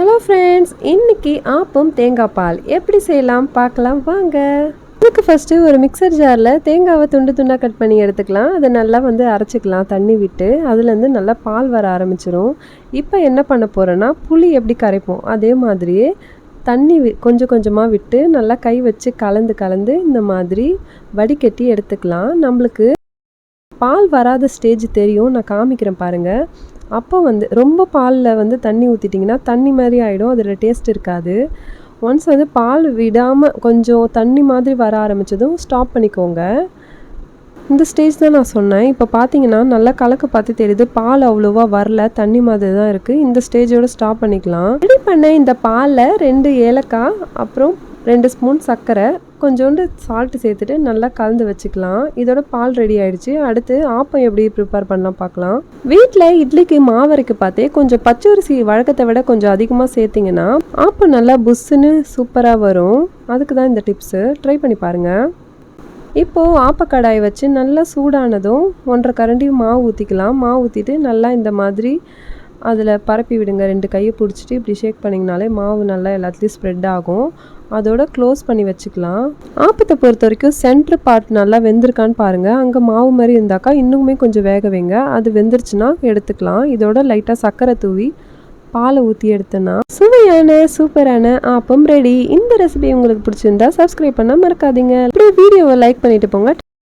Hello friends இன்னைக்கு ஆப்பம் தேங்காய் பால். எப்படி செய்யலாம்? பார்க்கலாம். வாங்க. இதுக்கு ஃபஸ்ட்டு ஒரு மிக்சர் ஜாரில் தேங்காவை துண்டு துண்டாக கட் பண்ணி எடுத்துக்கலாம். அதை நல்லா வந்து அரைச்சிக்கலாம் தண்ணி விட்டு. அதுலேருந்து நல்லா பால் வர ஆரம்பிச்சிரும். இப்போ என்ன பண்ண போகிறேன்னா புளி எப்படி கரைப்போம்? அதே மாதிரியே தண்ணி கொஞ்சம் கொஞ்சமாக விட்டு நல்லா கை வச்சு கலந்து கலந்து இந்த மாதிரி வடிகட்டி எடுத்துக்கலாம். நம்மளுக்கு பால் வராத ஸ்டேஜ் தெரியும். நான் காமிக்கிறேன் பாருங்கள் அப்போ வந்து ரொம்ப பாலில் வந்து தண்ணி ஊற்றிட்டிங்கன்னா தண்ணி மாதிரி ஆகிடும் அதோட டேஸ்ட் இருக்காது. ஒன்ஸ் வந்து பால் விடாமல் கொஞ்சம் தண்ணி மாதிரி வர ஆரம்பித்ததும் ஸ்டாப் பண்ணிக்கோங்க. இந்த ஸ்டேஜ் தான் நான் சொன்னேன். இப்போ பார்த்தீங்கன்னா நல்லா கலக்க பார்த்து தெரியுது. பால் அவ்வளோவா வரல தண்ணி மாதிரி தான் இருக்குது இந்த ஸ்டேஜோடு ஸ்டாப் பண்ணிக்கலாம். ரெடி பண்ண இந்த பாலில் ரெண்டு ஏலக்காய் அப்புறம் ரெண்டு ஸ்பூன் சர்க்கரை கொஞ்சோண்டு சால்ட் சேர்த்துட்டு நல்லா கலந்து வச்சுக்கலாம். இதோட பால் ரெடி ஆயிடுச்சு. அடுத்து ஆப்பம் எப்படி ப்ரிப்பேர் பண்ணலாம் பார்க்கலாம். வீட்டில் இட்லிக்கு மாவரைக்கு பார்த்தே கொஞ்சம் பச்சரிசி வழக்கத்தை விட கொஞ்சம் அதிகமாக சேர்த்திங்கன்னா ஆப்பம் நல்லா புஸ்ஸுன்னு சூப்பராக வரும். அதுக்கு தான் இந்த டிப்ஸு ட்ரை பண்ணி பாருங்கள் இப்போது ஆப்பக்கடாய் வச்சு நல்லா சூடானதும் ஒன்றரை கரண்டி மாவு ஊற்றிக்கலாம் மாவு ஊற்றிட்டு நல்லா இந்த மாதிரி அதில் பரப்பி விடுங்க. ரெண்டு கையை பிடிச்சிட்டு இப்படி ஷேக் பண்ணிங்கனாலே மாவு நல்லா எல்லாத்துலேயும் ஸ்ப்ரெட் ஆகும். அதோட க்ளோஸ் பண்ணி வச்சுக்கலாம். ஆப்பத்தை பொறுத்த வரைக்கும் சென்ட்ரு பார்ட் நல்லா வெந்திருக்கான்னு பாருங்கள் அங்கே மாவு மாதிரி இருந்தாக்கா இன்னுமே கொஞ்சம் வேக வைங்க. அது வெந்துருச்சுன்னா எடுத்துக்கலாம். இதோட லைட்டாக சர்க்கரை தூவி பாலை ஊற்றி எடுத்தேன்னா சுவையான சூப்பரான ஆப்பம் ரெடி இந்த ரெசிபி உங்களுக்கு பிடிச்சிருந்தா சப்ஸ்கிரைப் பண்ண மறக்காதீங்க. அப்படியே வீடியோவை லைக் பண்ணிட்டு போங்க.